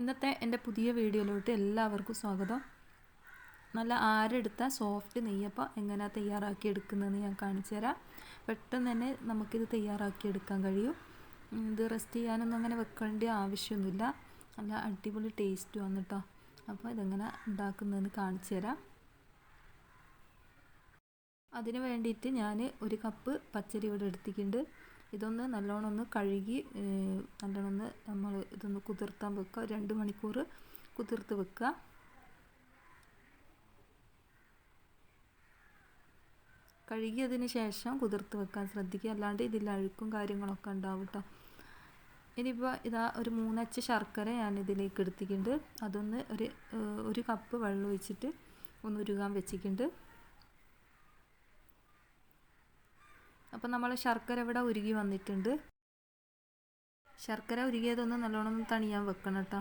ഇന്നത്തെ എന്റെ പുതിയ വീഡിയോയിലോട്ട് എല്ലാവർക്കും സ്വാഗതം. നല്ല ആരെടുത്ത സോഫ്റ്റ് നെയ്യപ്പം എങ്ങനെ തയ്യാറാക്കി എടുക്കുന്നതെന്ന് ഞാൻ കാണിച്ചു തരാം. പെട്ടെന്ന് തന്നെ നമുക്കിത് തയ്യാറാക്കി എടുക്കാൻ കഴിയും. ഇത് റെസ്റ്റ് ചെയ്യാനൊന്നും അങ്ങനെ വെക്കേണ്ട ആവശ്യമൊന്നുമില്ല. നല്ല അടിപൊളി ടേസ്റ്റ് വന്നിട്ടോ അപ്പോൾ ഇതെങ്ങനെ ഉണ്ടാക്കുന്നതെന്ന് കാണിച്ചു തരാം. അതിന് വേണ്ടിയിട്ട് ഞാൻ ഒരു കപ്പ് പച്ചരി ഇവിടെ എടുത്തിട്ടുണ്ട്. ഇതൊന്ന് നല്ലോണം ഒന്ന് കഴുകി നല്ലോണം ഒന്ന് നമ്മൾ ഇതൊന്ന് കുതിർത്താൻ വെക്കുക. രണ്ട് മണിക്കൂർ കുതിർത്ത് വെക്കുക. കഴുകിയതിന് ശേഷം കുതിർത്ത് വെക്കാൻ ശ്രദ്ധിക്കുക. അല്ലാണ്ട് ഇതിൽ അഴുക്കും കാര്യങ്ങളൊക്കെ ഉണ്ടാവും കേട്ടോ ഇനിയിപ്പോൾ ഇതാ ഒരു മൂന്നച്ച് ശർക്കര ഞാൻ ഇതിലേക്ക് എടുത്തിട്ടുണ്ട്. അതൊന്ന് ഒരു ഒരു കപ്പ് വെള്ളം ഒഴിച്ചിട്ട് ഒന്ന് ഉരുകാൻ വെച്ചിട്ടുണ്ട്. അപ്പം നമ്മൾ ശർക്കര ഇവിടെ ഉരുകി വന്നിട്ടുണ്ട്. ശർക്കര ഉരുകിയതൊന്ന് നല്ലോണം തണിയാൻ വെക്കണം കേട്ടോ.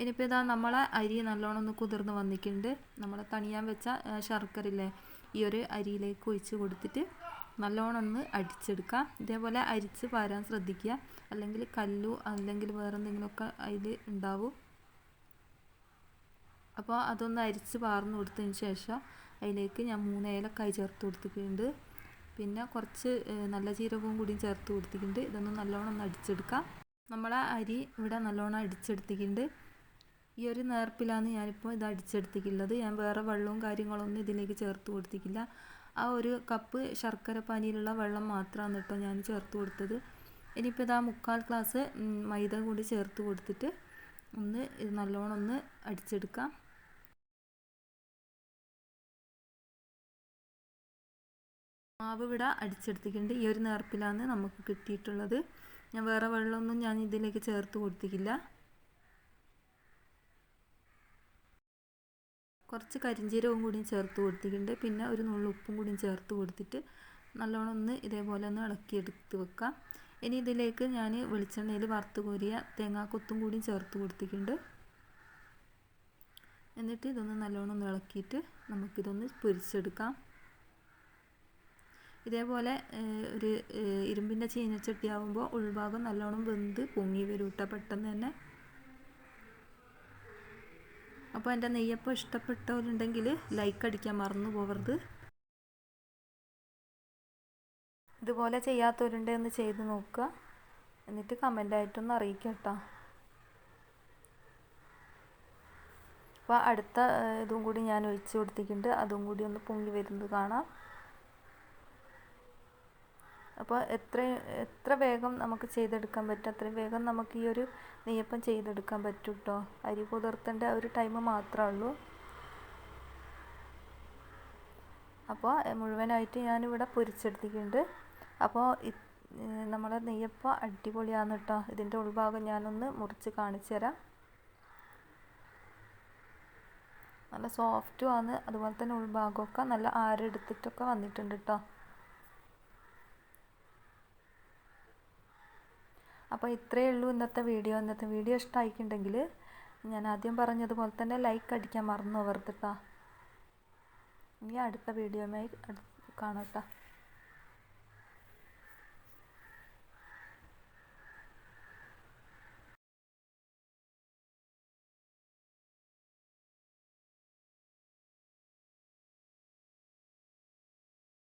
ഇനിയിപ്പോൾ ഇതാ നമ്മളെ അരി നല്ലോണം ഒന്ന് കുതിർന്ന് വന്നിട്ടുണ്ട്. നമ്മൾ തണിയാൻ വെച്ച ശർക്കര ഇല്ലേ ഈ ഒരു അരിയിലേക്ക് ഒഴിച്ച് കൊടുത്തിട്ട് നല്ലോണം ഒന്ന് അടിച്ചെടുക്കാം ഇതേപോലെ അരിച്ച് പാരാൻ ശ്രദ്ധിക്കുക. അല്ലെങ്കിൽ കല്ലു അല്ലെങ്കിൽ വേറെ എന്തെങ്കിലുമൊക്കെ അതിൽ ഉണ്ടാവും. അപ്പോൾ അതൊന്ന് അരിച്ച് പാർന്ന് കൊടുത്തതിന് ശേഷം അതിലേക്ക് ഞാൻ മൂന്ന് ഏലക്കായി ചേർത്ത് കൊടുത്തിട്ടുണ്ട്. പിന്നെ കുറച്ച് നല്ല ജീരകവും കൂടി ചേർത്ത് കൊടുത്തിട്ടുണ്ട്. ഇതൊന്ന് നല്ലോണം ഒന്ന് അടിച്ചെടുക്കാം. നമ്മളെ അരി ഇവിടെ നല്ലോണം അടിച്ചെടുത്തിട്ടുണ്ട്. ഈ ഒരു നേർപ്പിലാണ് ഞാനിപ്പോൾ ഇത് അടിച്ചെടുത്തിട്ടുള്ളത്. ഞാൻ വേറെ വെള്ളവും കാര്യങ്ങളൊന്നും ഇതിലേക്ക് ചേർത്ത് കൊടുത്തിട്ടില്ല. ആ ഒരു കപ്പ് ശർക്കര പാനിയിലുള്ള വെള്ളം മാത്രമാണ് കേട്ടോ ഞാൻ ചേർത്ത് കൊടുത്തത്. ഇനിയിപ്പോൾ ഇതാ മുക്കാൽ ഗ്ലാസ് മൈദ കൂടി ചേർത്ത് കൊടുത്തിട്ട് ഒന്ന് ഇത് നല്ലോണം ഒന്ന് അടിച്ചെടുക്കാം. മാവ് ഇവിടെ അടിച്ചെടുത്തിട്ടുണ്ട്. ഈ ഒരു നേർപ്പിലാണ് നമുക്ക് കിട്ടിയിട്ടുള്ളത്. ഞാൻ വേറെ വെള്ളമൊന്നും ഞാൻ ഇതിലേക്ക് ചേർത്ത് കൊടുത്തിട്ടില്ല. കുറച്ച് കരിഞ്ചീരവും കൂടി ചേർത്ത് കൊടുത്തിട്ടുണ്ട്. പിന്നെ ഒരു നുള്ളു ഉപ്പും കൂടി ചേർത്ത് കൊടുത്തിട്ട് നല്ലോണം ഒന്ന് ഇതേപോലെ ഒന്ന് ഇളക്കിയെടുത്ത് വെക്കാം. ഇനി ഇതിലേക്ക് ഞാൻ വെളിച്ചെണ്ണയിൽ വറുത്ത് കോരിയ തേങ്ങാക്കൊത്തും കൂടി ചേർത്ത് കൊടുത്തിട്ടുണ്ട്. എന്നിട്ട് ഇതൊന്ന് നല്ലോണം ഒന്ന് ഇളക്കിയിട്ട് നമുക്കിതൊന്ന് പൊരിച്ചെടുക്കാം. ഇതേപോലെ ഒരു ഇരുമ്പിന്റെ ചീനച്ചട്ടി ആകുമ്പോൾ ഉൾഭാഗം നല്ലോണം വെന്ത് പൊങ്ങി വരും കേട്ടോ പെട്ടെന്ന് തന്നെ. അപ്പോൾ എന്റെ നെയ്യപ്പം ഇഷ്ടപ്പെട്ടവരുണ്ടെങ്കിൽ ലൈക്ക് അടിക്കാൻ മറന്നു പോകരുത് ഇതുപോലെ ചെയ്യാത്തവരുണ്ടെന്ന് ചെയ്ത് നോക്കുക. എന്നിട്ട് കമന്റായിട്ടൊന്ന് അറിയിക്കാം കേട്ടോ അപ്പോൾ അടുത്ത ഇതും കൂടി ഞാൻ ഒഴിച്ച് കൊടുത്തിട്ടുണ്ട്. അതും കൂടി ഒന്ന് പൊങ്ങി വരുന്നത് കാണാം. അപ്പോൾ എത്ര എത്ര വേഗം നമുക്ക് ചെയ്തെടുക്കാൻ പറ്റും? അത്രയും വേഗം നമുക്ക് ഈ ഒരു നെയ്യപ്പം ചെയ്തെടുക്കാൻ പറ്റും കേട്ടോ അരി കുതിർത്തേണ്ട ഒരു ടൈം മാത്രമേ ഉള്ളൂ. അപ്പോൾ മുഴുവനായിട്ട് ഞാനിവിടെ പൊരിച്ചെടുത്തിട്ടുണ്ട്. അപ്പോൾ നമ്മുടെ നെയ്യപ്പം അടിപൊളിയാണ് കേട്ടോ ഇതിന്റെ ഉൾഭാഗം ഞാനൊന്ന് മുറിച്ച് കാണിച്ചു തരാം. നല്ല സോഫ്റ്റും ആണ്. അതുപോലെ തന്നെ ഉൾഭാഗമൊക്കെ നല്ല ആരെടുത്തിട്ടൊക്കെ വന്നിട്ടുണ്ട് കേട്ടോ അപ്പോൾ ഇത്രയേ ഉള്ളൂ ഇന്നത്തെ വീഡിയോ. ഇന്നത്തെ വീഡിയോ ഇഷ്ടമായിട്ടുണ്ടെങ്കിൽ ഞാൻ ആദ്യം പറഞ്ഞതുപോലെ തന്നെ ലൈക്ക് അടിക്കാൻ മറന്നു പോകരുത് ഇനി അടുത്ത വീഡിയോയുമായി കാണാം